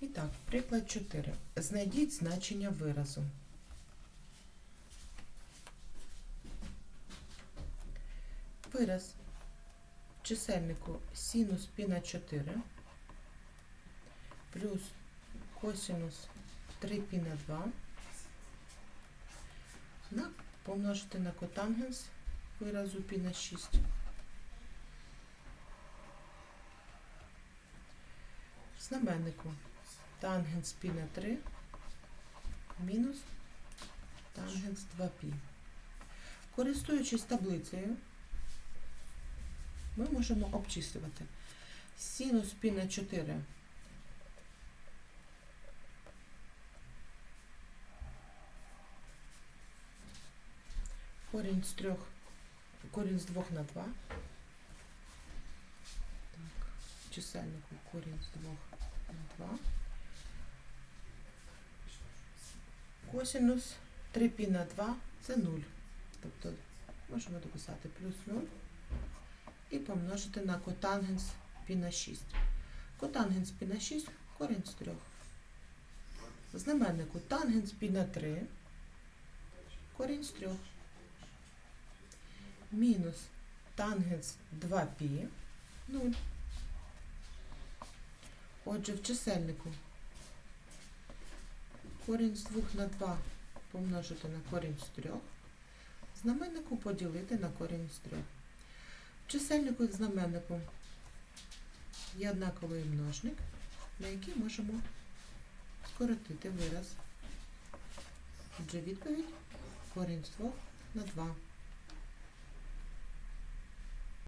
І так, приклад 4. Знайдіть значення виразу. Вираз в чисельнику синус пі на 4 плюс косинус 3 пі на 2 на, помножити на котангенс виразу пі на 6. Знаменнику тангенс пі на 3 мінус тангенс 2π. Користуючись таблицею, ми можемо обчислювати синус пі на 4 корінь з 3, корінь з 2 на 2. Так, чисельнику корінь з 2 на 2. Косинус 3 пі на 2 це 0. Тобто можемо дописати плюс 0 і помножити на котангенс пі на 6. Котангенс пі на 6 корінь з 3. Знаменнику тангенс пі на 3 корінь з 3. Мінус тангенс 2π 0. Отже, в чисельнику корінь з 2 на 2 помножити на корінь з 3. Знаменнику поділити на корінь з 3. В чисельнику і в знаменнику є однаковий множник, на який можемо скоротити вираз. Отже, відповідь корінь з 2 на 2.